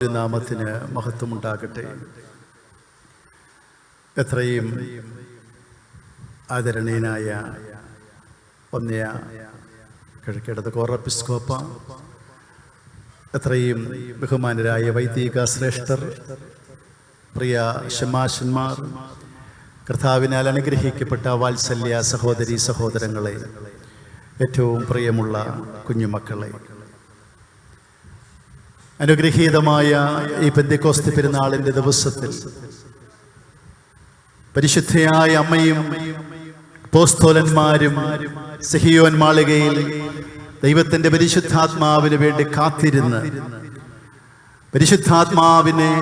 നാമത്തിന് മഹത്വമുണ്ടാകട്ടെ. എത്രയും ആദരണീയനായ ഒന്നിയ കിഴക്കേടത് കോറപ്പിസ്കോപ്പ എത്രയും ബഹുമാനരായ വൈദിക ശ്രേഷ്ഠർ പ്രിയ ഷമാശന്മാർ കർത്താവിനാൽ അനുഗ്രഹിക്കപ്പെട്ട വാത്സല്യ സഹോദരി സഹോദരങ്ങളെ ഏറ്റവും പ്രിയമുള്ള കുഞ്ഞുമക്കളെ അനുഗ്രഹീതമായ ഈ പെന്തിക്കോസ്തി പെരുന്നാളിന്റെ ദിവസത്തിൽ പരിശുദ്ധയായ അമ്മയും പോസ്തോലന്മാരും സഹിയോൻ മാളികയിൽ ദൈവത്തിന്റെ പരിശുദ്ധാത്മാവിന് വേണ്ടി കാത്തിരുന്ന് പരിശുദ്ധാത്മാവിനെ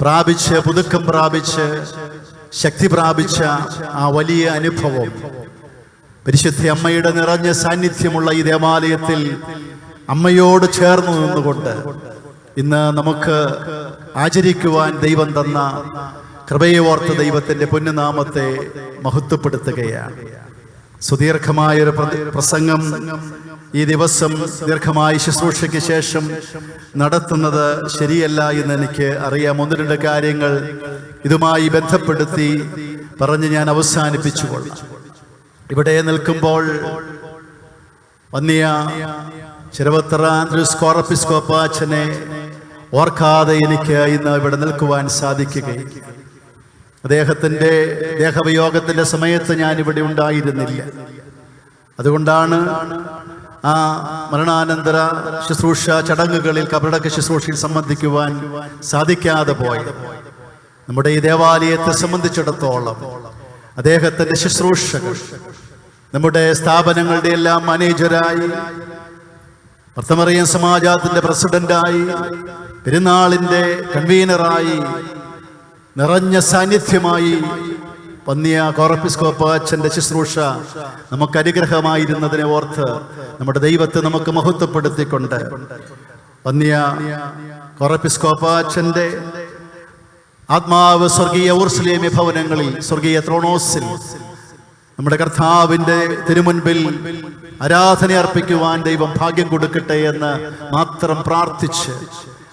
പ്രാപിച്ച് പുതുക്കം പ്രാപിച്ച് ശക്തി പ്രാപിച്ച ആ വലിയ അനുഭവം. പരിശുദ്ധ അമ്മയുടെ നിറഞ്ഞ സാന്നിധ്യമുള്ള ഈ ദേവാലയത്തിൽ അമ്മയോട് ചേർന്ന് നിന്നുകൊണ്ട് ഇന്ന് നമുക്ക് ആചരിക്കുവാൻ ദൈവം തന്ന കൃപയെ ഓർത്ത് ദൈവത്തിന്റെ പൊന്നുനാമത്തെ മഹത്വപ്പെടുത്തുകയാണ്. സുദീർഘമായൊരു പ്ര- പ്രസംഗം ഈ ദിവസം ദീർഘമായ ശുശ്രൂഷയ്ക്ക് ശേഷം നടത്തുന്നത് ശരിയല്ല എന്ന് എനിക്ക് അറിയാം. ഒന്ന് രണ്ട് കാര്യങ്ങൾ ഇതുമായി ബന്ധപ്പെടുത്തി പറഞ്ഞ് ഞാൻ അവസാനിപ്പിച്ചുകൊള്ളാം. ഇവിടെ നിൽക്കുമ്പോൾ വന്നിയ ചെറുവത്തറ ആൻഡ്രൂസ് കോറപ്പിസ്കോപ്പാച്ചനെ ഓർക്കാതെ എനിക്ക് ഇന്ന് ഇവിടെ നിൽക്കുവാൻ സാധിക്കുകയും അദ്ദേഹത്തിന്റെ ദേഹവിയോഗത്തിന്റെ സമയത്ത് ഞാൻ ഇവിടെ ഉണ്ടായിരുന്നില്ല. അതുകൊണ്ടാണ് ആ മരണാനന്തര ശുശ്രൂഷ ചടങ്ങുകളിൽ കബറടക്ക ശുശ്രൂഷയിൽ സംബന്ധിക്കുവാൻ സാധിക്കാതെ പോയത്. നമ്മുടെ ഈ ദേവാലയത്തെ സംബന്ധിച്ചിടത്തോളം അദ്ദേഹത്തിന്റെ ശുശ്രൂഷകൾ നമ്മുടെ സ്ഥാപനങ്ങളുടെ എല്ലാം മാനേജരായി ഭർത്തമറിയൻ സമാജത്തിന്റെ പ്രസിഡന്റായി പെരുന്നാളിന്റെ കൺവീനറായി നിറഞ്ഞ സാന്നിധ്യമായി പന്നിയ കോറപ്പിസ്കോപ്പ അച്ഛന്റെ ശുശ്രൂഷ നമുക്ക് അനുഗ്രഹമായിരുന്നതിനെ ഓർത്ത് നമ്മുടെ ദൈവത്തെ നമുക്ക് മഹത്വപ്പെടുത്തിക്കൊണ്ട് പന്നിയ കോറപ്പിസ്കോപ്പ അച്ഛന്റെ ആത്മാവ് സ്വർഗീയ ഊർസ്ലേമി ഭവനങ്ങളിൽ സ്വർഗീയ ത്രോണോസിൽ നമ്മുടെ കർത്താവിന്റെ തിരുമുൻപിൽ ആരാധന അർപ്പിക്കുവാൻ ദൈവം ഭാഗ്യം കൊടുക്കട്ടെ എന്ന് മാത്രം പ്രാർത്ഥിച്ച്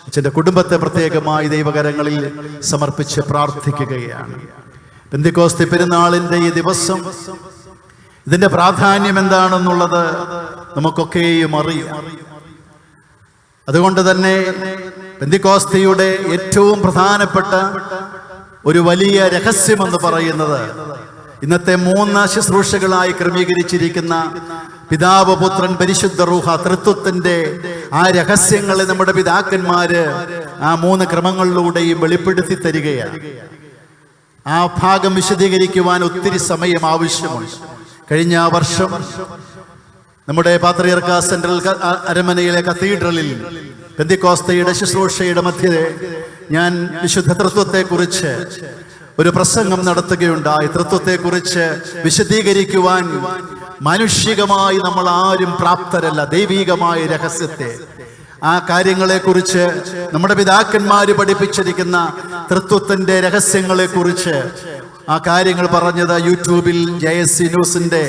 അച്ഛന്റെ കുടുംബത്തെ പ്രത്യേകമായി ദൈവകരങ്ങളിൽ സമർപ്പിച്ച് പ്രാർത്ഥിക്കുകയാണ്. ബന്ധിക്കോസ്തി പെരുന്നാളിന്റെ ഈ ദിവസം ഇതിന്റെ പ്രാധാന്യം എന്താണെന്നുള്ളത് നമുക്കൊക്കെയും അറിയാം. അതുകൊണ്ട് തന്നെ ബന്ധിക്കോസ്തിയുടെ ഏറ്റവും പ്രധാനപ്പെട്ട ഒരു വലിയ രഹസ്യമെന്ന് പറയുന്നത് ഇന്നത്തെ മൂന്ന് ശുശ്രൂഷകളായി ക്രമീകരിച്ചിരിക്കുന്ന പിതാവ് പുത്രൻ പരിശുദ്ധ റൂഹ തൃത്വത്തിന്റെ ആ രഹസ്യങ്ങളെ നമ്മുടെ പിതാക്കന്മാര് ആ മൂന്ന് ക്രമങ്ങളിലൂടെയും വെളിപ്പെടുത്തി തരികയാണ്. ആ ഭാഗം വിശദീകരിക്കുവാൻ ഒത്തിരി സമയം ആവശ്യമുണ്ട്. കഴിഞ്ഞ വർഷം നമ്മുടെ പാത്രിയർക്ക സെൻട്രൽ അരമനയിലെ കത്തീഡ്രലിൽ പെന്തിക്കോസ്തയുടെ ശുശ്രൂഷയുടെ മധ്യേ ഞാൻ വിശുദ്ധ തൃത്വത്തെക്കുറിച്ച് ഒരു പ്രസംഗം നടത്തുകയുണ്ടായി. തൃത്വത്തെക്കുറിച്ച് വിശദീകരിക്കുവാൻ മാനുഷികമായി നമ്മൾ ആരും പ്രാപ്തരല്ല ദൈവീകമായ രഹസ്യത്തെ. ആ കാര്യങ്ങളെക്കുറിച്ച് നമ്മുടെ പിതാക്കന്മാര് പഠിപ്പിച്ചിരിക്കുന്ന തൃത്വത്തിന്റെ രഹസ്യങ്ങളെക്കുറിച്ച് ആ കാര്യങ്ങൾ പറഞ്ഞത് യൂട്യൂബിൽ ജെ എസ് സി ന്യൂസിന്റെ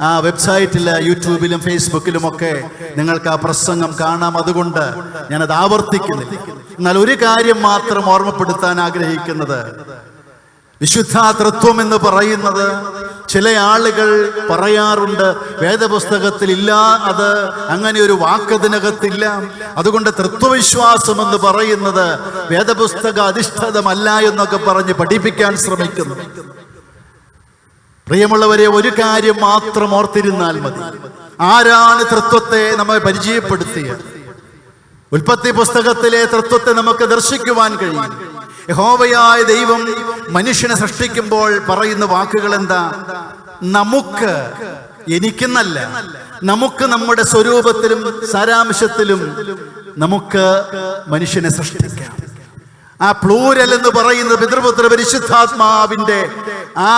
ആ വെബ്സൈറ്റിൽ യൂട്യൂബിലും ഫേസ്ബുക്കിലും ഒക്കെ നിങ്ങൾക്ക് ആ പ്രസംഗം കാണാം. അതുകൊണ്ട് ഞാനത് ആവർത്തിക്കുന്നില്ല. എന്നാൽ ഒരു കാര്യം മാത്രം ഓർമ്മപ്പെടുത്താൻ ആഗ്രഹിക്കുന്നത് വിശുദ്ധ തൃത്വം എന്ന് പറയുന്നത് ചില ആളുകൾ പറയാറുണ്ട് വേദപുസ്തകത്തിൽ ഇല്ല അത് അങ്ങനെ ഒരു വാക്കതിനകത്തില്ല. അതുകൊണ്ട് തൃത്വവിശ്വാസം എന്ന് പറയുന്നത് വേദപുസ്തക അധിഷ്ഠിതമല്ല എന്നൊക്കെ പറഞ്ഞ് പഠിപ്പിക്കാൻ ശ്രമിക്കുന്നു. പ്രിയമുള്ളവരെ ഒരു കാര്യം മാത്രം ഓർത്തിരുന്നാൽ മതി. ആരാണ് തൃത്വത്തെ നമ്മെ പരിചയപ്പെടുത്തിയത്? ഉൽപ്പത്തി പുസ്തകത്തിലെ തൃത്വത്തെ നമുക്ക് ദർശിക്കുവാൻ കഴിയും. യഹോവയായ ദൈവം മനുഷ്യനെ സൃഷ്ടിക്കുമ്പോൾ പറയുന്ന വാക്കുകൾ എന്താ? നമുക്ക് എനിക്കെന്നല്ല. നമുക്ക് നമ്മുടെ സ്വരൂപത്തിലും സാരാംശത്തിലും നമുക്ക് മനുഷ്യനെ സൃഷ്ടിക്കാം. ആ പ്ലൂരൽ എന്ന് പറയുന്ന പിതൃപുത്ര പരിശുദ്ധാത്മാവിന്റെ ആ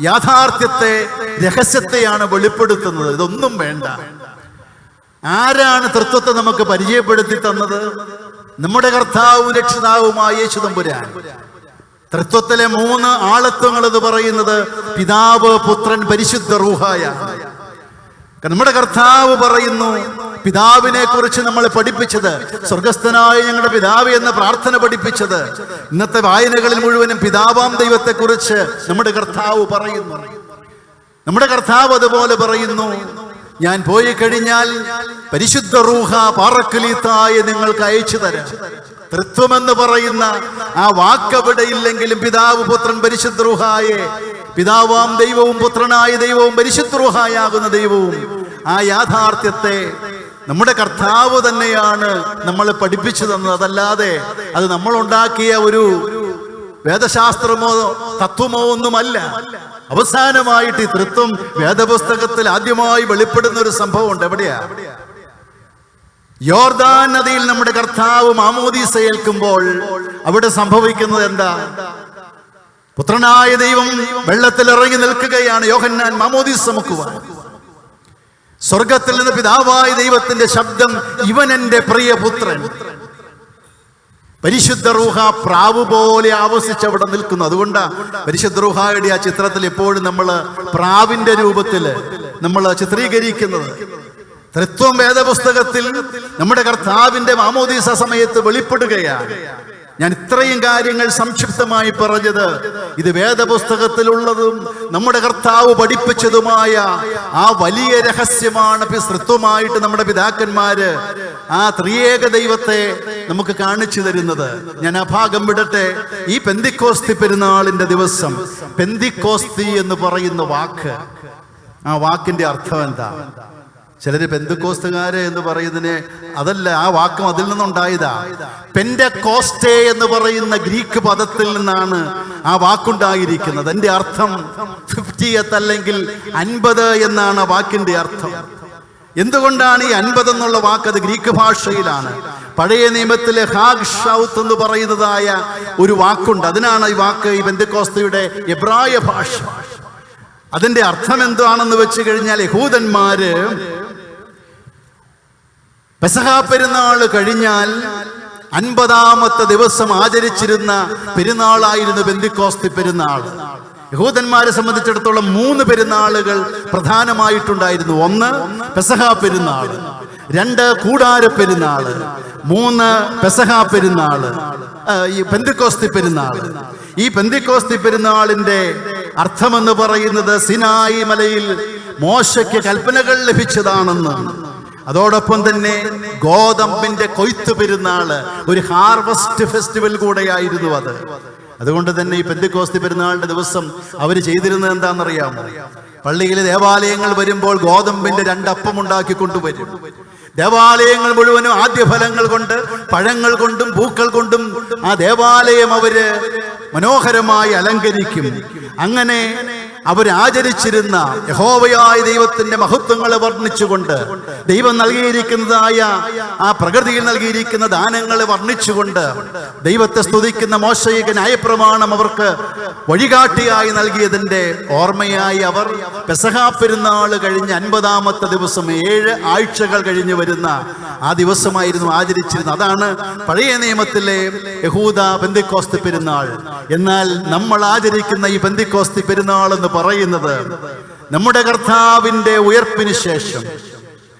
യാഥാർത്ഥ്യത്തെ രഹസ്യത്തെയാണ് വെളിപ്പെടുത്തുന്നത്. ഇതൊന്നും വേണ്ട. ആരാണ് തൃത്വത്തെ നമുക്ക് പരിചയപ്പെടുത്തി തന്നത്? നമ്മുടെ കർത്താവും രക്ഷിതാവുമായ യേശു തമ്പുരാൻ. തൃത്വത്തിലെ മൂന്ന് ആളത്വങ്ങൾ എന്ന് പറയുന്നത് പിതാവ് പുത്രൻ പരിശുദ്ധ റൂഹായ. നമ്മുടെ കർത്താവ് പറയുന്നു പിതാവിനെ കുറിച്ച് നമ്മളെ പഠിപ്പിച്ചത് സ്വർഗസ്ഥനായ ഞങ്ങളുടെ പിതാവ് എന്ന പ്രാർത്ഥന പഠിപ്പിച്ചത് ഇന്നത്തെ വായനകളിൽ മുഴുവനും പിതാവാം ദൈവത്തെ കുറിച്ച് നമ്മുടെ കർത്താവ് പറയുന്നു. നമ്മുടെ കർത്താവ് അതുപോലെ പറയുന്നു ഞാൻ പോയി കഴിഞ്ഞാൽ പരിശുദ്ധ റൂഹ പാറക്കലീത്തായ നിങ്ങൾക്ക് അയച്ചു തരാം. തൃത്വമെന്ന് പറയുന്ന ആ വാക്കവിടെ ഇല്ലെങ്കിലും പിതാവ് പുത്രൻ പരിശുദ്ധ റൂഹായെ പിതാവാം ദൈവവും പുത്രനായ ദൈവവും പരിശുദ്ധ റൂഹായാകുന്ന ദൈവവും. ആ യാഥാർത്ഥ്യത്തെ നമ്മുടെ കർത്താവ് തന്നെയാണ് നമ്മളെ പഠിപ്പിച്ചു തന്നത്. അതല്ലാതെ അത് നമ്മൾ ഉണ്ടാക്കിയ ഒരു വേദശാസ്ത്രമോ തത്വമോ ഒന്നുമല്ല അവസാനമായിട്ട് ഈ തൃത്വം വേദപുസ്തകത്തിൽ ആദ്യമായി വെളിപ്പെടുന്ന ഒരു സംഭവമുണ്ട്. എവിടെയാ? യോർദാൻ നദിയിൽ നമ്മുടെ കർത്താവ് മാമോദീസ ഏൽക്കുമ്പോൾ അവിടെ സംഭവിക്കുന്നത് എന്താ? പുത്രനായ ദൈവം വെള്ളത്തിൽ ഇറങ്ങി നിൽക്കുകയാണ്. യോഹന്നാൻ മാമോദീസ മുക്കുവാൻ. സ്വർഗത്തിൽ നിന്ന് പിതാവായ ദൈവത്തിന്റെ ശബ്ദം ഇവൻ എന്റെ പ്രിയപുത്രൻ. പരിശുദ്ധ റൂഹ പ്രാവ് പോലെ ആവസിച്ച് അവിടെ നിൽക്കുന്നു. അതുകൊണ്ടാണ് പരിശുദ്ധ റൂഹായുടെ ആ ചിത്രത്തിൽ എപ്പോഴും നമ്മൾ പ്രാവിന്റെ രൂപത്തിൽ നമ്മൾ ചിത്രീകരിക്കുന്നത്. തൃത്വം വേദപുസ്തകത്തിൽ നമ്മുടെ കർത്താവിന്റെ മാമോദീസ സമയത്ത് വെളിപ്പെടുകയാണ്. ഞാൻ ഇത്രയും കാര്യങ്ങൾ സംക്ഷിപ്തമായി പറഞ്ഞത്. ഇത് വേദപുസ്തകത്തിലുള്ളതും നമ്മുടെ കർത്താവ് പഠിപ്പിച്ചതുമായ ആ വലിയ രഹസ്യമാണ് പി- നമ്മുടെ പിതാക്കന്മാര് ആ ത്രിയേക ദൈവത്തെ നമുക്ക് കാണിച്ചു തരുന്നത്. ഞാൻ ആ ഭാഗം വിടട്ടെ. ഈ പെന്തിക്കോസ്തി പെരുന്നാളിന്റെ ദിവസം പെന്തിക്കോസ്തി എന്ന് പറയുന്ന വാക്ക്. ആ വാക്കിന്റെ അർത്ഥം എന്താ? ചിലര് പെന്തുക്കോസ്തുകാര് എന്ന് പറയുന്നതിന് അതല്ല ആ വാക്കും അതിൽ നിന്നുണ്ടായതാ. പെന്റെ കോസ്റ്റേ എന്ന് പറയുന്ന ഗ്രീക്ക് പദത്തിൽ നിന്നാണ് ആ വാക്കുണ്ടായിരിക്കുന്നത്. എന്റെ അർത്ഥം ഫിഫ്റ്റിയത്ത് അല്ലെങ്കിൽ അൻപത് എന്നാണ് വാക്കിന്റെ അർത്ഥം. എന്തുകൊണ്ടാണ് ഈ അൻപത് എന്നുള്ള വാക്ക് അത് ഗ്രീക്ക് ഭാഷയിലാണ്? പഴയ നിയമത്തിലെ ഹാഗ് ഷൗത്ത് എന്ന് പറയുന്നതായ ഒരു വാക്കുണ്ട്. അതിനാണ് ഈ വാക്ക് ഈ ബന്ധുക്കോസ്തയുടെ എബ്രായ ഭാഷ. അതിന്റെ അർത്ഥം എന്താണെന്ന് വെച്ച് കഴിഞ്ഞാൽ യഹൂദന്മാര് പെസഹ പെരുന്നാൾ കഴിഞ്ഞാൽ അൻപതാമത്തെ ദിവസം ആചരിച്ചിരുന്ന പെരുന്നാളായിരുന്നു ബന്ദിക്കോസ്തി പെരുന്നാൾ. യഹൂദന്മാരെ സംബന്ധിച്ചിടത്തോളം മൂന്ന് പെരുന്നാളുകൾ പ്രധാനമായിട്ടുണ്ടായിരുന്നു. ഒന്ന് പെസഹാ പെരുന്നാൾ രണ്ട് കൂടാര പെരുന്നാൾ മൂന്ന് പെസഹാ പെരുന്നാൾ ഈ പെന്തിക്കോസ്തി പെരുന്നാൾ. ഈ പെന്തിക്കോസ്തി പെരുന്നാളിന്റെ അർത്ഥമെന്ന് പറയുന്നത് സിനായി മലയിൽ മോശയ്ക്ക് കൽപ്പനകൾ ലഭിച്ചതാണെന്ന് അതോടൊപ്പം തന്നെ ഗോതമ്പിന്റെ കൊയ്ത്ത് പെരുന്നാൾ ഒരു ഹാർവസ്റ്റ് ഫെസ്റ്റിവൽ കൂടെയായിരുന്നു അത്. അതുകൊണ്ട് തന്നെ ഈ പെന്തിക്കോസ്തി പെരുന്നാളിന്റെ ദിവസം അവർ ചെയ്തിരുന്നത് എന്താണെന്നറിയാമോ? പള്ളിയിലെ ദേവാലയങ്ങൾ വരുമ്പോൾ ഗോതമ്പിന്റെ രണ്ടപ്പം ഉണ്ടാക്കി കൊണ്ടുവരും. ദേവാലയങ്ങൾ മുഴുവനും ആദ്യ ഫലങ്ങൾ കൊണ്ട് പഴങ്ങൾ കൊണ്ടും പൂക്കൾ കൊണ്ടും ആ ദേവാലയം അവർ മനോഹരമായി അലങ്കരിക്കും. അങ്ങനെ അവരാചരിച്ചിരുന്ന യഹോവയായ ദൈവത്തിന്റെ മഹത്വങ്ങളെ വർണിച്ചുകൊണ്ട് ദൈവം നൽകിയിരിക്കുന്നതായ ആ പ്രകൃതിയിൽ നൽകിയിരിക്കുന്ന ദാനങ്ങളെ വർണിച്ചുകൊണ്ട് ദൈവത്തെ സ്തുതിക്കുന്ന മോശയിക ന്യായപ്രമാണം അവർക്ക് വഴികാട്ടിയായി നൽകിയതിന്റെ ഓർമ്മയായി അവർ പെസഹാ പെരുന്നാൾ കഴിഞ്ഞ് അൻപതാമത്തെ ദിവസം ഏഴ് ആഴ്ചകൾ കഴിഞ്ഞു വരുന്ന ആ ദിവസമായിരുന്നു ആചരിച്ചിരുന്നത്. അതാണ് പഴയ നിയമത്തിലെ യഹൂദ ബന്ദിക്കോസ്തി പെരുന്നാൾ. എന്നാൽ നമ്മൾ ആചരിക്കുന്ന ഈ ബന്ദിക്കോസ്തി പെരുന്നാൾ എന്ന് പറയുന്നത് നമ്മുടെ കർത്താവിന്റെ ഉയർപ്പിന് ശേഷം.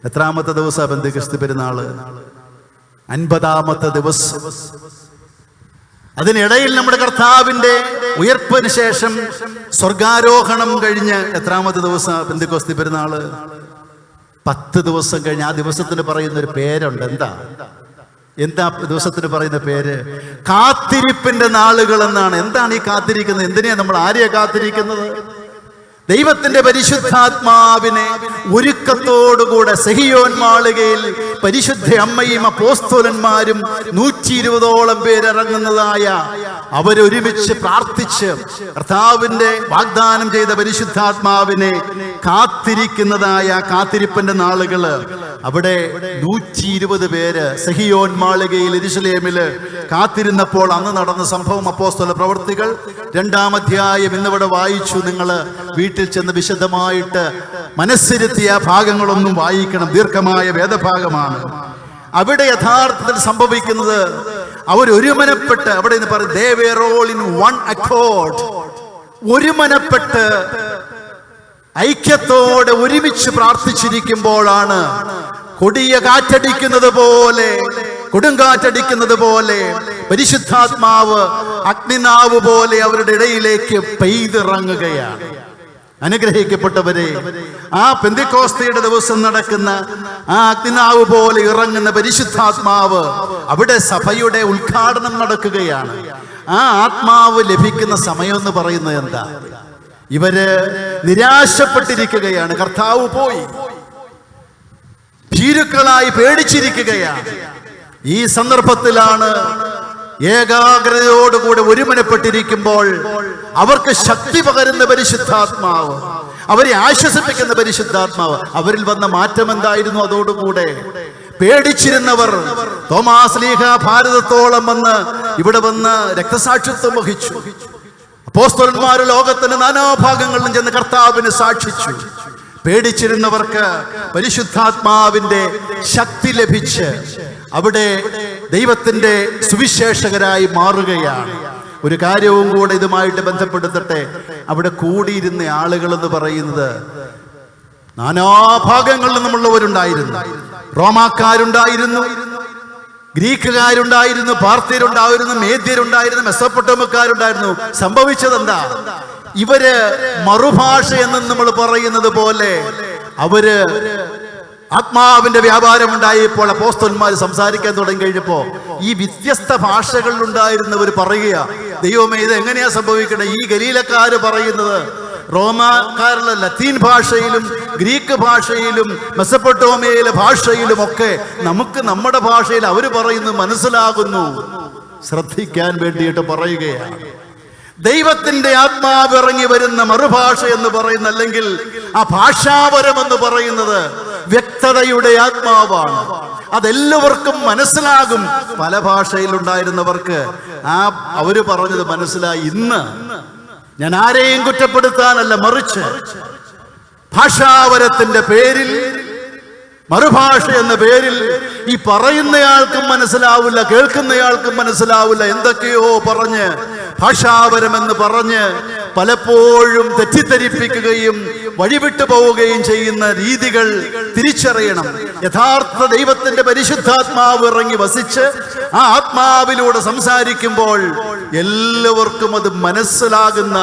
എത്രാമത്തെ ദിവസം ബന്ധുക്രിസ്തു പെരുന്നാൾ? അൻപതാമത്തെ ദിവസം. അതിനിടയിൽ നമ്മുടെ കർത്താവിന്റെ ഉയർപ്പിന് ശേഷം സ്വർഗാരോഹണം കഴിഞ്ഞ് എത്രാമത്തെ ദിവസം ബന്ധുക്കോസ്തി പെരുന്നാൾ? പത്ത് ദിവസം കഴിഞ്ഞ്. ആ ദിവസത്തിന് പറയുന്ന ഒരു പേരുണ്ട്. എന്താ? എന്താ ദിവസത്തിന് പറയുന്ന പേര്? കാത്തിരിപ്പിന്റെ നാളുകൾ എന്നാണ് എന്താണ് ഈ കാത്തിരിക്കുന്നത്? എന്തിനാ നമ്മൾ ആരെയാ കാത്തിരിക്കുന്നത്? ദൈവത്തിന്റെ പരിശുദ്ധാത്മാവിനെ ഒരുക്കത്തോടുകൂടെ സഹിയോൻ മാളികയിൽ പരിശുദ്ധ അമ്മയും അപ്പോസ്തോലന്മാരും നൂറ്റി ഇരുപതോളം പേരിറങ്ങുന്നതായ അവരൊരുമിച്ച് പ്രാർത്ഥിച്ച് കർത്താവിന്റെ വാഗ്ദാനം ചെയ്ത പരിശുദ്ധാത്മാവിനെ കാത്തിരിക്കുന്നതായ കാത്തിരിപ്പന്റെ നാളുകൾ അവിടെ നൂറ്റി ഇരുപത് പേര് സഹിയോൻ മാളികയിൽ എരിശലേമിൽ കാത്തിരുന്നപ്പോൾ അന്ന് നടന്ന സംഭവം അപ്പോസ്തോല പ്രവർത്തികൾ. രണ്ടാം അധ്യായം ഇന്നിവിടെ വായിച്ചു. നിങ്ങൾ വീട്ടിൽ ചെന്ന് വിശദമായിട്ട് മനസ്സിരുത്തിയ ഭാഗങ്ങളൊന്നും വായിക്കണം. ദീർഘമായ വേദഭാഗമാണ്. അവിടെ യഥാർത്ഥത്തിൽ സംഭവിക്കുന്നത് അവരൊരുമനപ്പെട്ട് അവിടെ നിന്ന് പറയും they were all in one accord. ഒരുമനപ്പെട്ട് ഐക്യത്തോടെ ഒരുമിച്ച് പ്രാർത്ഥിച്ചിരിക്കുമ്പോഴാണ് കൊടിയ കാറ്റടിക്കുന്നത് പോലെ കൊടുങ്കാറ്റടിക്കുന്നത് പോലെ പരിശുദ്ധാത്മാവ് അഗ്നിനാവ് പോലെ അവരുടെ ഇടയിലേക്ക് പെയ്തിറങ്ങുകയാണ്. അനുഗ്രഹിക്കപ്പെട്ടവരെ ആ പെന്തിക്കോസ്തയുടെ ദിവസം നടക്കുന്ന ആ അഗ്നിനാവ് പോലെ ഇറങ്ങുന്ന പരിശുദ്ധാത്മാവ് അവിടെ സഭയുടെ ഉദ്ഘാടനം നടക്കുകയാണ്. ആ ആത്മാവ് ലഭിക്കുന്ന സമയം എന്ന് പറയുന്നത് എന്താ? ഇവർ നിരാശപ്പെട്ടിരിക്കുകയാണ്. കർത്താവ് പോയി. ഭീരുക്കളായി പേടിച്ചിരിക്കുകയാണ്. ഈ സന്ദർഭത്തിലാണ് ഏകാഗ്രതയോടുകൂടെ ഒരുമനപ്പെട്ടിരിക്കുമ്പോൾ അവർക്ക് ശക്തി പകരുന്ന പരിശുദ്ധാത്മാവ് അവരെ ആശ്വസിപ്പിക്കുന്ന പരിശുദ്ധാത്മാവ് അവരിൽ വന്ന മാറ്റം എന്തായിരുന്നു അതോടുകൂടെ? പേടിച്ചിരുന്നവർ തോമാസ് ലീഹ ഭാരതത്തോളം വന്ന് ഇവിടെ വന്ന് രക്തസാക്ഷിത്വം വഹിച്ചു. അപ്പോസ്തലന്മാര് ലോകത്തിന്റെ നാനാഭാഗങ്ങളിലും ചെന്ന് കർത്താവിന് സാക്ഷിച്ചു. പേടിച്ചിരുന്നവർക്ക് പരിശുദ്ധാത്മാവിന്റെ ശക്തി ലഭിച്ച് അവിടെ ദൈവത്തിന്റെ സുവിശേഷകരായി മാറുകയാണ്. ഒരു കാര്യവും കൂടെ ഇതുമായിട്ട് ബന്ധപ്പെടുത്തട്ടെ. അവിടെ കൂടിയിരുന്ന ആളുകൾ എന്ന് പറയുന്നത് നാനാഭാഗങ്ങളിൽ നിന്നുമുള്ളവരുണ്ടായിരുന്നു. റോമാക്കാരുണ്ടായിരുന്നു ഗ്രീക്കുകാരുണ്ടായിരുന്നു പാർത്തിയരുണ്ടായിരുന്നു മേദ്യരുണ്ടായിരുന്നു മെസ്സപ്പൊട്ടോമക്കാരുണ്ടായിരുന്നു. സംഭവിച്ചത് എന്താ ഇവർ മറുഭാഷ എന്ന് നമ്മൾ പറയുന്നത് പോലെ അവർ ആത്മാവിന്റെ വ്യാപാരം ഉണ്ടായപ്പോൾ അപ്പോസ്തന്മാർ സംസാരിക്കാൻ തുടങ്ങി കഴിഞ്ഞപ്പോ ഈ വ്യത്യസ്ത ഭാഷകളിൽ ഉണ്ടായിരുന്നവർ പറയുക ദൈവമേ ഇത് എങ്ങനെയാ സംഭവിക്കണേ? ഈ ഗലീലക്കാര് പറയുന്നത് റോമാക്കാരുടെ ലത്തീൻ ഭാഷയിലും ഗ്രീക്ക് ഭാഷയിലും മെസ്സപ്പൊട്ടോമിയയിലെ ഭാഷയിലും ഒക്കെ നമുക്ക് നമ്മുടെ ഭാഷയിൽ അവർ പറയുന്നത് മനസ്സിലാകുന്നു. ശ്രദ്ധിക്കാൻ വേണ്ടിയിട്ട് പറയുകയാണ് ദൈവത്തിന്റെ ആത്മാവ് ഇറങ്ങി വരുന്ന മറുഭാഷ എന്ന് പറയുന്ന അല്ലെങ്കിൽ ആ ഭാഷാപരം എന്ന് പറയുന്നത് വ്യക്തതയുടെ ആത്മാവാണ്. അതെല്ലാവർക്കും മനസ്സിലാകും. പല ഭാഷയിലുണ്ടായിരുന്നവർക്ക് ആ അവർ പറഞ്ഞത് മനസ്സിലായി. ഇന്ന് ഞാൻ ആരെയും കുറ്റപ്പെടുത്താനല്ല മറിച്ച് ഭാഷാവരത്തിന്റെ പേരിൽ മറുഭാഷ എന്ന പേരിൽ ഈ പറയുന്നയാൾക്കും മനസ്സിലാവില്ല കേൾക്കുന്നയാൾക്കും മനസ്സിലാവില്ല. എന്തൊക്കെയോ പറഞ്ഞ് ഭാഷാവരമെന്ന് പറഞ്ഞ് പലപ്പോഴും തെറ്റിദ്ധരിപ്പിക്കുകയും വഴിവിട്ടു പോവുകയും ചെയ്യുന്ന രീതികൾ തിരിച്ചറിയണം. യഥാർത്ഥ ദൈവത്തിന്റെ പരിശുദ്ധാത്മാവ് ഇറങ്ങി വസിച്ച് ആ ആത്മാവിലൂടെ സംസാരിക്കുമ്പോൾ എല്ലാവർക്കും അത് മനസ്സിലാകുന്ന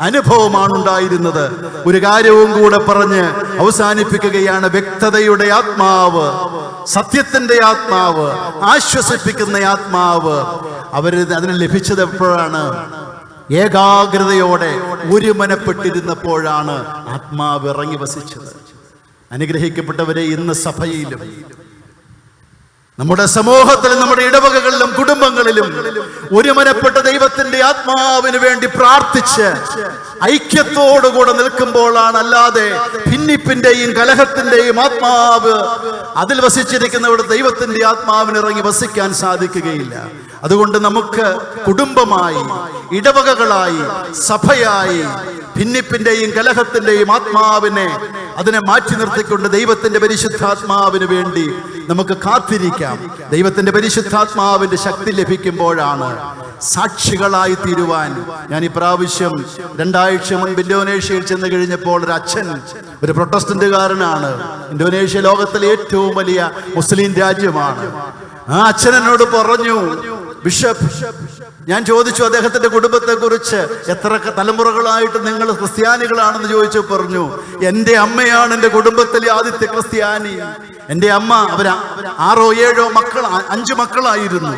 അനുഭവമാണ് ഉണ്ടായിരുന്നത് ഒരു കാര്യവും കൂടെ പറഞ്ഞ് അവസാനിപ്പിക്കുകയാണ് വ്യക്തതയുടെ ആത്മാവ് സത്യത്തിന്റെ ആത്മാവ് ആശ്വസിപ്പിക്കുന്ന ആത്മാവ്. അവർ അതിന് ലഭിച്ചത് എപ്പോഴാണ്? ഏകാഗ്രതയോടെ ഒരുമനപ്പെട്ടിരുന്നപ്പോഴാണ് ആത്മാവ് ഇറങ്ങി വസിച്ചത്. അനുഗ്രഹിക്കപ്പെട്ടവരെ ഇന്ന് സഭയിലും നമ്മുടെ സമൂഹത്തിലും നമ്മുടെ ഇടവകകളിലും കുടുംബങ്ങളിലും ഒരുമനപ്പെട്ട ദൈവത്തിന്റെ ആത്മാവിന് വേണ്ടി പ്രാർത്ഥിച്ച് ഐക്യത്തോടുകൂടെ നിൽക്കുമ്പോഴാണ് അല്ലാതെ ഭിന്നിപ്പിന്റെയും കലഹത്തിന്റെയും ആത്മാവ് അതിൽ വസിച്ചിരിക്കുന്നവിടെ ദൈവത്തിന്റെ ആത്മാവിന് ഇറങ്ങി വസിക്കാൻ സാധിക്കുകയില്ല. അതുകൊണ്ട് നമുക്ക് കുടുംബമായി ഇടവകകളായി സഭയായി ഭിന്നിപ്പിന്റെയും കലഹത്തിന്റെയും ആത്മാവിനെ അതിനെ മാറ്റി നിർത്തിക്കൊണ്ട് ദൈവത്തിന്റെ പരിശുദ്ധാത്മാവിന് വേണ്ടി നമുക്ക് കാത്തിരിക്കാം. ദൈവത്തിന്റെ പരിശുദ്ധാത്മാവിന്റെ ശക്തി ലഭിക്കുമ്പോഴാണ് സാക്ഷികളായി തീരുവാൻ ഞാൻ ഈ പ്രാവശ്യം രണ്ടാഴ്ച മുൻപ് ഇന്തോനേഷ്യയിൽ ചെന്ന് കഴിഞ്ഞപ്പോൾ ഒരു അച്ഛൻ ഒരു പ്രൊട്ടസ്റ്റന്റുകാരനാണ്. ഇന്തോനേഷ്യ ലോകത്തിലെ ഏറ്റവും വലിയ മുസ്ലിം രാജ്യമാണ്. ആ അച്ഛൻ എന്നോട് പറഞ്ഞു ബിഷപ്പ് ഞാൻ ചോദിച്ചു അദ്ദേഹത്തിന്റെ കുടുംബത്തെക്കുറിച്ച് എത്ര തലമുറകളായിട്ട് നിങ്ങൾ ക്രിസ്ത്യാനികളാണെന്ന് ചോദിച്ചു പറഞ്ഞു. എന്റെ അമ്മയാണ് എന്റെ കുടുംബത്തിലെ ആദ്യത്തെ ക്രിസ്ത്യാനി. എന്റെ അമ്മ അവർ ആറോ ഏഴോ മക്കൾ അഞ്ചു മക്കളായിരുന്നു.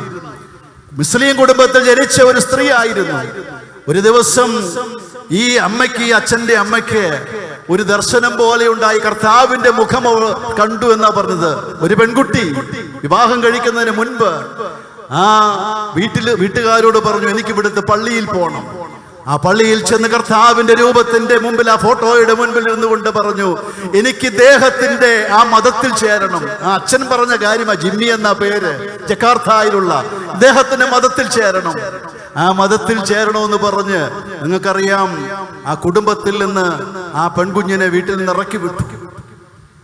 മുസ്ലിം കുടുംബത്തിൽ ജനിച്ച ഒരു സ്ത്രീ ആയിരുന്നു. ഒരു ദിവസം ഈ അമ്മയ്ക്ക് ഈ അച്ഛന്റെ അമ്മയ്ക്ക് ഒരു ദർശനം പോലെ ഉണ്ടായി. കർത്താവിന്റെ മുഖം കണ്ടു എന്നാ പറഞ്ഞത്. ഒരു പെൺകുട്ടി വിവാഹം കഴിക്കുന്നതിന് മുൻപ് ആ വീട്ടിൽ വീട്ടുകാരോട് പറഞ്ഞു എനിക്ക് ഇവിടുത്തെ പള്ളിയിൽ പോകണം ആ പള്ളിയിൽ ചെന്ന് കർത്താവിന്റെ രൂപത്തിന്റെ മുമ്പിൽ ആ ഫോട്ടോയുടെ മുൻപിൽ ഇരുന്നുകൊണ്ട് പറഞ്ഞു എനിക്ക് ദേഹത്തിന്റെ ആ മതത്തിൽ ചേരണം. ആ അച്ഛൻ പറഞ്ഞ കാര്യമാ ജിമ്മി എന്ന പേര് ജക്കാർത്തായിലുള്ള ദേഹത്തിന്റെ മതത്തിൽ ചേരണം. ആ മതത്തിൽ ചേരണമെന്ന് പറഞ്ഞ് നിങ്ങൾക്കറിയാം ആ കുടുംബത്തിൽ നിന്ന് ആ പെൺകുഞ്ഞിനെ വീട്ടിൽ നിന്ന് ഇറക്കി വിട്ടു.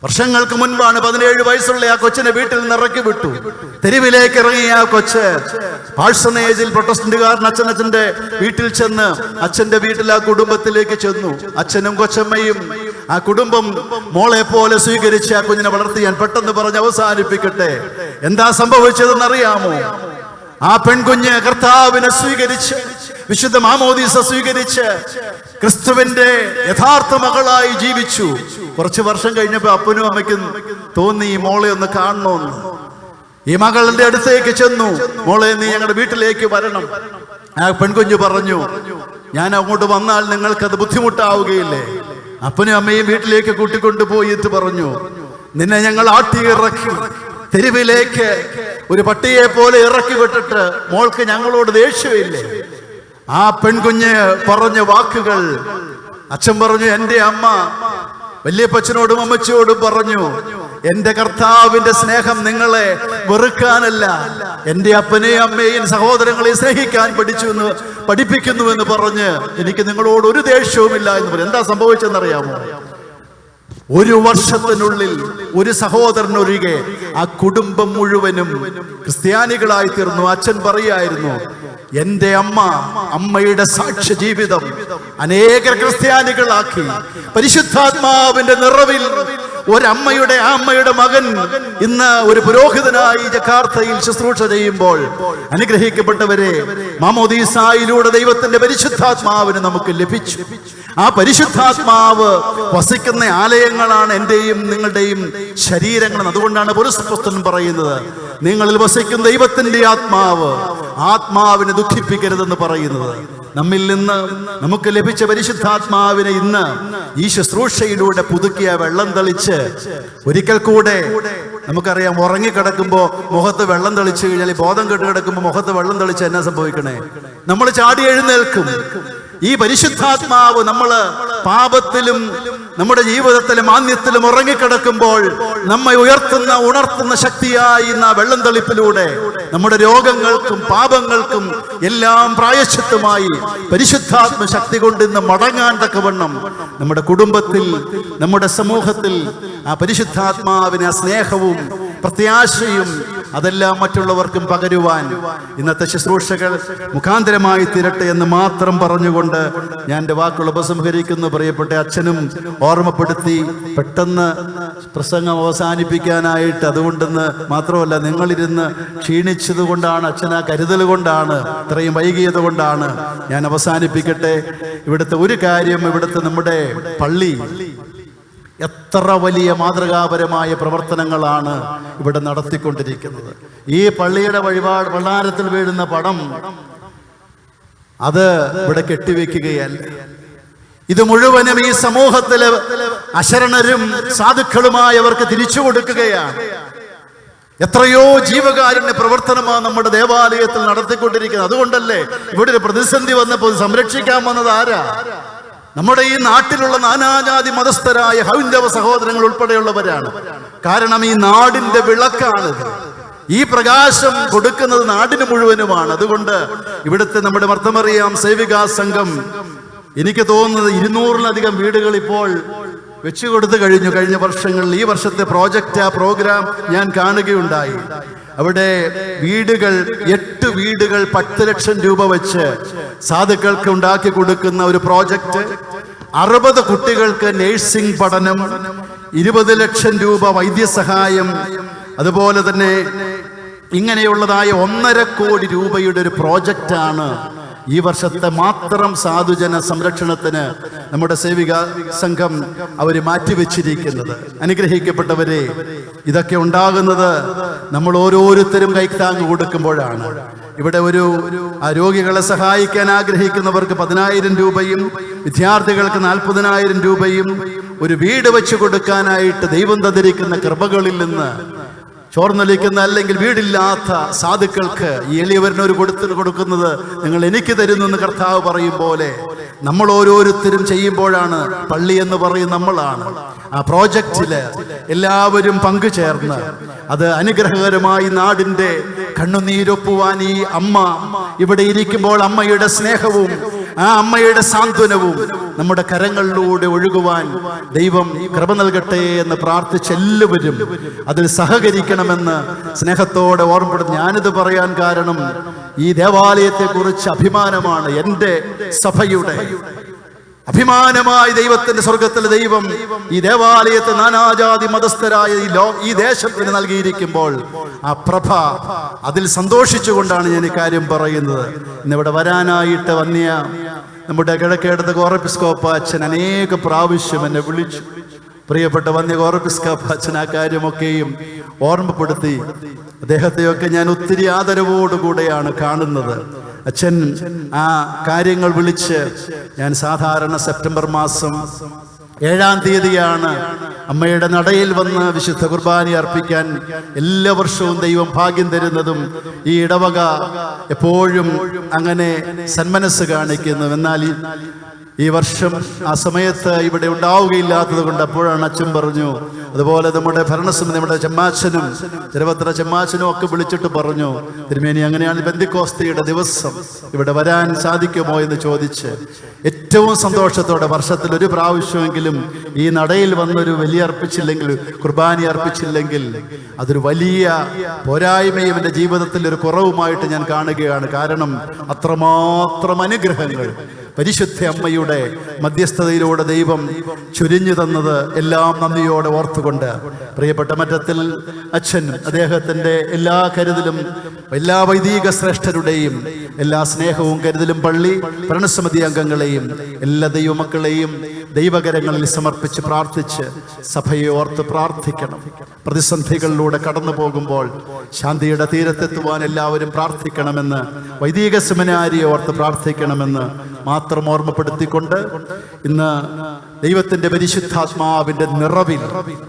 വർഷങ്ങൾക്ക് മുൻപാണ് പതിനേഴ് വയസ്സുള്ള ആ കൊച്ചിനെ വീട്ടിൽ നിന്ന് ഇറക്കി വിട്ടു. തെരുവിലേക്ക് ഇറങ്ങിയ ആ കൊച്ച് പാഴ്സണേജിൽ പ്രൊട്ടസ്റ്റന്റുകാരൻ അച്ഛനച്ഛന്റെ വീട്ടിൽ ചെന്ന് അച്ഛന്റെ വീട്ടിൽ ആ കുടുംബത്തിലേക്ക് ചെന്നു. അച്ഛനും കൊച്ചമ്മയും ആ കുടുംബം മോളെ പോലെ സ്വീകരിച്ച് ആ കുഞ്ഞിനെ വളർത്തി ഞാൻ പെട്ടെന്ന് പറഞ്ഞ് അവസാനിപ്പിക്കട്ടെ. എന്താ സംഭവിച്ചതെന്ന് അറിയാമോ ആ പെൺകുഞ്ഞ് കർത്താവിനെ സ്വീകരിച്ച് വിശുദ്ധ മാമോദീസ സ്വീകരിച്ച് ക്രിസ്തുവിന്റെ യഥാർത്ഥ മകളായി ജീവിച്ചു. കുറച്ച് വർഷം കഴിഞ്ഞപ്പോ അപ്പനും അമ്മയ്ക്കും തോന്നി ഈ മോളെ ഒന്ന് കാണണമെന്ന് ഈ മകളുടെ അടുത്തേക്ക് ചെന്നു. മോളെ നീ ഞങ്ങളുടെ വീട്ടിലേക്ക് വരണം. ആ പെൺകുഞ്ഞു പറഞ്ഞു ഞാൻ അങ്ങോട്ട് വന്നാൽ നിങ്ങൾക്കത് ബുദ്ധിമുട്ടാവുകയില്ലേ? അപ്പനും അമ്മയും വീട്ടിലേക്ക് കൂട്ടിക്കൊണ്ടുപോയി എന്ന് പറഞ്ഞു. നിന്നെ ഞങ്ങൾ ആട്ടി ഇറക്കി. തെരുവിലേക്ക് ഒരു പട്ടിയെ പോലെ ഇറക്കി വിട്ടിട്ട് മോൾക്ക് ഞങ്ങളോട് ദേഷ്യമില്ലേ? ആ പെൺകുഞ്ഞ് പറഞ്ഞ വാക്കുകൾ അച്ഛൻ പറഞ്ഞു എന്റെ അമ്മ. വല്യപ്പച്ചനോടും അമ്മച്ചിയോടും പറഞ്ഞു എന്റെ കർത്താവിന്റെ സ്നേഹം നിങ്ങളെ വെറുക്കാനല്ല. എന്റെ അപ്പനെയും അമ്മയും സഹോദരങ്ങളെ സ്നേഹിക്കാൻ പഠിച്ചു എന്ന് പഠിപ്പിക്കുന്നു എന്ന് പറഞ്ഞ് എനിക്ക് നിങ്ങളോട് ഒരു ദേഷ്യവുമില്ല എന്ന് പറയും എന്താ സംഭവിച്ചെന്നറിയാമോ? ഒരു വർഷത്തിനുള്ളിൽ ഒരു സഹോദരനൊഴികെ ആ കുടുംബം മുഴുവനും ക്രിസ്ത്യാനികളായി തീർന്നു അച്ഛൻ പറയായിരുന്നു എന്റെ അമ്മ അമ്മയുടെ സാക്ഷ്യ ജീവിതം അനേക ക്രിസ്ത്യാനികളാക്കി. പരിശുദ്ധാത്മാവിന്റെ നിറവിൽ ഒരമ്മയുടെ ആ അമ്മയുടെ മകൻ ഇന്ന് ഒരു പുരോഹിതനായി ജക്കാർത്തയിൽ ശുശ്രൂഷ ചെയ്യുമ്പോൾ അനുഗ്രഹിക്കപ്പെട്ടവരെ മാമോദീസായിലൂടെ ദൈവത്തിന്റെ പരിശുദ്ധാത്മാവിന് നമുക്ക് ലഭിച്ചു. ആ പരിശുദ്ധാത്മാവ് വസിക്കുന്ന ആലയങ്ങളാണ് എന്റെയും നിങ്ങളുടെയും ശരീരങ്ങൾ അതുകൊണ്ടാണ് പുരുഷപുസ്തകം പറയുന്നത്. നിങ്ങളിൽ വസിക്കുന്ന ദൈവത്തിന്റെ ആത്മാവ് ആത്മാവിനെ ദുഃഖിപ്പിക്കരുതെന്ന് പറയുന്നത്. നമ്മിൽ നിന്ന് നമുക്ക് ലഭിച്ച പരിശുദ്ധാത്മാവിനെ ഇന്ന് ഈ ശുശ്രൂഷയിലൂടെ പുതുക്കിയ വെള്ളം തെളിച്ച് ഒരിക്കൽ കൂടെ നമുക്കറിയാം ഉറങ്ങിക്കിടക്കുമ്പോ മുഖത്ത് വെള്ളം തെളിച്ച് കഴിഞ്ഞാൽ ബോധം കെട്ട് കിടക്കുമ്പോൾ മുഖത്ത് വെള്ളം തെളിച്ച് എന്നാ സംഭവിക്കണേ? നമ്മൾ ചാടി എഴുന്നേൽക്കും. ഈ പരിശുദ്ധാത്മാവ് നമ്മൾ പാപത്തിലും നമ്മുടെ ജീവിതത്തിലും മാന്യത്തിലും ഉറങ്ങിക്കിടക്കുമ്പോൾ നമ്മെ ഉയർത്തുന്ന ഉണർത്തുന്ന ശക്തിയായി വെള്ളം തെളിപ്പിലൂടെ നമ്മുടെ രോഗങ്ങൾക്കും പാപങ്ങൾക്കും എല്ലാം പ്രായശ്ചിത്തമായി പരിശുദ്ധാത്മ ശക്തി കൊണ്ട് ഇന്ന് മടങ്ങാൻ തക്കവണ്ണം നമ്മുടെ കുടുംബത്തിൽ നമ്മുടെ സമൂഹത്തിൽ ആ പരിശുദ്ധാത്മാവിന് സ്നേഹവും പ്രത്യാശയും അതെല്ലാം മറ്റുള്ളവർക്കും പകരുവാൻ ഇന്നത്തെ ശുശ്രൂഷകൾ മുഖാന്തരമായി തീരട്ടെ എന്ന് മാത്രം പറഞ്ഞുകൊണ്ട് ഞാൻ എന്റെ വാക്കുകൾ ഉപസംഹരിക്കുന്നു. പ്രിയപ്പെട്ട അച്ഛനും ഓർമ്മപ്പെടുത്തി പെട്ടെന്ന് പ്രസംഗം അവസാനിപ്പിക്കാനായിട്ട് അതുകൊണ്ടെന്ന് മാത്രമല്ല നിങ്ങളിരുന്ന് ക്ഷീണിച്ചത് കൊണ്ടാണ് അച്ഛനാ കരുതൽ കൊണ്ടാണ് ഇത്രയും വൈകിയത് കൊണ്ടാണ് ഞാൻ അവസാനിപ്പിക്കട്ടെ. ഇവിടുത്തെ ഒരു കാര്യം ഇവിടുത്തെ നമ്മുടെ പള്ളി എത്ര വലിയ മാതൃകാപരമായ പ്രവർത്തനങ്ങളാണ് ഇവിടെ നടത്തിക്കൊണ്ടിരിക്കുന്നത്. ഈ പള്ളിയുടെ വഴിപാട് വള്ളാരത്തിൽ വീഴുന്ന പടം അത് ഇവിടെ കെട്ടിവെക്കുകയല്ല. ഇത് മുഴുവനും ഈ സമൂഹത്തിലെ അശരണരും സാധുക്കളുമായവർക്ക് തിരിച്ചു കൊടുക്കുകയാണ്. എത്രയോ ജീവകാരുണ്യ പ്രവർത്തനമാണ് നമ്മുടെ ദേവാലയത്തിൽ നടത്തിക്കൊണ്ടിരിക്കുന്നത്. അതുകൊണ്ടല്ലേ ഇവിടെ ഒരു പ്രതിസന്ധി വന്നപ്പോൾ സംരക്ഷിക്കാൻ വന്നത് ആരാ? നമ്മുടെ ഈ നാട്ടിലുള്ള നാനാജാതി മതസ്ഥരായ ഹൈന്ദവ സഹോദരങ്ങൾ ഉൾപ്പെടെയുള്ളവരാണ്. കാരണം ഈ നാടിന്റെ വിളക്കാണിത് ഈ പ്രകാശം കൊടുക്കുന്നത് നാടിന് മുഴുവനുമാണ്. അതുകൊണ്ട് ഇവിടുത്തെ നമ്മുടെ മർത്തമറിയാം സേവികാ സംഘം എനിക്ക് തോന്നുന്നത് ഇരുന്നൂറിലധികം വീടുകൾ ഇപ്പോൾ വെച്ചു കൊടുത്തു കഴിഞ്ഞു കഴിഞ്ഞ വർഷങ്ങളിൽ. ഈ വർഷത്തെ പ്രോജക്റ്റ് ആ പ്രോഗ്രാം ഞാൻ കാണുകയുണ്ടായി. അവിടെ വീടുകൾ എട്ട് വീടുകൾ പത്ത് ലക്ഷം രൂപ വെച്ച് സാധുക്കൾക്ക് ഉണ്ടാക്കി കൊടുക്കുന്ന ഒരു പ്രോജക്റ്റ്. അറുപത് കുട്ടികൾക്ക് നേഴ്സിംഗ് പഠനം ഇരുപത് ലക്ഷം രൂപ വൈദ്യസഹായം അതുപോലെ തന്നെ ഇങ്ങനെയുള്ളതായ ഒന്നര കോടി രൂപയുടെ ഒരു പ്രോജക്റ്റാണ് ഈ വർഷത്തെ മാത്രം സാധുജന സംരക്ഷണത്തിന് നമ്മുടെ സേവിക സംഘം അവർ മാറ്റിവെച്ചിരിക്കുന്നത്. അനുഗ്രഹിക്കപ്പെട്ടവരെ ഇതൊക്കെ ഉണ്ടാകുന്നത് നമ്മൾ ഓരോരുത്തരും കൈത്താങ് കൊടുക്കുമ്പോഴാണ്. ഇവിടെ ഒരു രോഗികളെ സഹായിക്കാൻ ആഗ്രഹിക്കുന്നവർക്ക് പതിനായിരം രൂപയും വിദ്യാർത്ഥികൾക്ക് നാൽപ്പതിനായിരം രൂപയും ഒരു വീട് വെച്ച് കൊടുക്കാനായിട്ട് ദൈവം തന്നിരിക്കുന്ന കൃപകളിൽ നിന്ന് ചോർന്നൊലിക്കുന്ന അല്ലെങ്കിൽ വീടില്ലാത്ത സാധുക്കൾക്ക് ഈ എളിയവരിന് ഒരു കൊടുത്ത് കൊടുക്കുന്നത് നിങ്ങൾ എനിക്ക് തരുന്നു എന്ന് കർത്താവ് പറയും പോലെ നമ്മൾ ഓരോരുത്തരും ചെയ്യുമ്പോഴാണ് പള്ളി എന്ന് പറയും നമ്മളാണ്. ആ പ്രോജക്റ്റിൽ എല്ലാവരും പങ്കു പങ്കുചേർന്ന് അത് അനുഗ്രഹകരമായി നാടിന്റെ കണ്ണുനീരൊപ്പുവാൻ ഈ അമ്മ ഇവിടെ ഇരിക്കുമ്പോൾ അമ്മയുടെ സ്നേഹവും ആ അമ്മയുടെ സാന്ത്വനവും നമ്മുടെ കരങ്ങളിലൂടെ ഒഴുകുവാൻ ദൈവം കൃപ നൽകട്ടെ എന്ന് പ്രാർത്ഥിച്ച് എല്ലാവരും അതിൽ സഹകരിക്കണമെന്ന് സ്നേഹത്തോടെ ഓർമ്മപ്പെടുന്നു. ഞാനിത് പറയാൻ കാരണം ഈ ദേവാലയത്തെക്കുറിച്ച് അഭിമാനമാണ് എന്റെ സഭയുടെ. അഭിമാനമായി ദൈവത്തിന്റെ സ്വർഗത്തിലെ ദൈവം ഈ ദേവാലയത്തെ നാനാജാതി മതസ്ഥരായ ഈ ലോ ഈ ദേശത്തിന് നൽകിയിരിക്കുമ്പോൾ ആ പ്രഭ അതിൽ സന്തോഷിച്ചുകൊണ്ടാണ് ഞാൻ ഈ കാര്യം പറയുന്നത്. ഇന്നിവിടെ വരാനായിട്ട് വന്നിയ നമ്മുടെ കിഴക്കേടത്ത് കോറപ്പിസ്കോപ്പ അച്ഛൻ അനേക പ്രാവശ്യം എന്നെ വിളിച്ചു. പ്രിയപ്പെട്ട വന്യ കോറപ്പിസ്കോപ്പ അച്ഛൻ ആ കാര്യമൊക്കെയും ഓർമ്മപ്പെടുത്തി. അദ്ദേഹത്തെയൊക്കെ ഞാൻ ഒത്തിരി ആദരവോടുകൂടെയാണ് കാണുന്നത്. അച്ഛൻ ആ കാര്യങ്ങൾ വിളിച്ച് ഞാൻ സാധാരണ സെപ്റ്റംബർ മാസം ഏഴാം തീയതിയാണ് അമ്മയുടെ നടയിൽ വന്ന് വിശുദ്ധ കുർബാന അർപ്പിക്കാൻ എല്ലാ വർഷവും ദൈവം ഭാഗ്യം തരുന്നതും ഈ ഇടവക എപ്പോഴും അങ്ങനെ സന്മനസ് കാണിക്കുന്നു. എന്നാൽ ഈ വർഷം ആ സമയത്ത് ഇവിടെ ഉണ്ടാവുകയില്ലാത്തത് കൊണ്ട് അപ്പോഴാണ് അച്ഛൻ പറഞ്ഞു അതുപോലെ നമ്മുടെ ഭരണസമിതി നമ്മുടെ ചെമ്മാച്ചനും ചെറുപത്ര ചെമ്മാച്ചനും ഒക്കെ വിളിച്ചിട്ട് പറഞ്ഞു തിരുമേനി അങ്ങനെയാണ് ബന്ദിക്കോസ്തിയുടെ ദിവസം ഇവിടെ വരാൻ സാധിക്കുമോ എന്ന് ചോദിച്ച്. ഏറ്റവും സന്തോഷത്തോടെ വർഷത്തിൽ ഒരു പ്രാവശ്യമെങ്കിലും ഈ നടയിൽ വന്നൊരു വലിയ അർപ്പിച്ചില്ലെങ്കിൽ കുർബാനി അർപ്പിച്ചില്ലെങ്കിൽ അതൊരു വലിയ പോരായ്മയും എന്റെ ജീവിതത്തിൽ ഒരു കുറവുമായിട്ട് ഞാൻ കാണുകയാണ്. കാരണം അത്രമാത്രം അനുഗ്രഹങ്ങൾ പരിശുദ്ധ അമ്മയുടെ മധ്യസ്ഥതയിലൂടെ ദൈവം ചുരിഞ്ഞു തന്നത് എല്ലാം നന്ദിയോടെ ഓർത്തുകൊണ്ട് പ്രിയപ്പെട്ട മറ്റത്തിൽ അച്ഛൻ അദ്ദേഹത്തിന്റെ എല്ലാ കരുതലും എല്ലാ വൈദിക ശ്രേഷ്ഠരുടെയും എല്ലാ സ്നേഹവും കരുതലും പള്ളി ഭരണസമിതി അംഗങ്ങളെയും എല്ലാ ദൈവമക്കളെയും ദൈവകരങ്ങളിൽ സമർപ്പിച്ച് പ്രാർത്ഥിച്ച് സഭയെ ഓർത്ത് പ്രാർത്ഥിക്കണം. പ്രതിസന്ധികളിലൂടെ കടന്നു പോകുമ്പോൾ ശാന്തിയുടെ തീരത്തെത്തുവാൻ എല്ലാവരും പ്രാർത്ഥിക്കണമെന്ന് വൈദിക സെമിനാരിയെ ഓർത്ത് പ്രാർത്ഥിക്കണമെന്ന് മാത്രം ഓർമ്മപ്പെടുത്തിക്കൊണ്ട് ഇന്ന് ദൈവത്തിന്റെ പരിശുദ്ധാത്മാവിന്റെ നിറവിൽ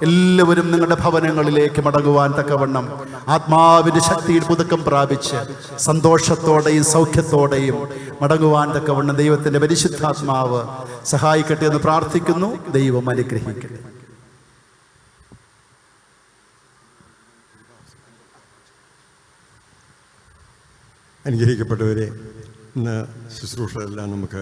എല്ലാവരും നിങ്ങളുടെ ഭവനങ്ങളിലേക്ക് മടങ്ങുവാൻ തക്കവണ്ണം ആത്മാവിന്റെ ശക്തിയിൽ പുതുക്കം പ്രാപിച്ച് സന്തോഷത്തോടെയും സൗഖ്യത്തോടെയും മടങ്ങുവാൻ തക്കവണ്ണം ദൈവത്തിന്റെ പരിശുദ്ധാത്മാവ് സഹായിക്കട്ടെ എന്ന് പ്രാർത്ഥിക്കുന്നു. ദൈവം അനുഗ്രഹിക്കട്ടെ. അനുഗ്രഹിക്കപ്പെട്ടവരെ ഇന്ന് ശുശ്രൂഷകളെല്ലാം നമുക്ക്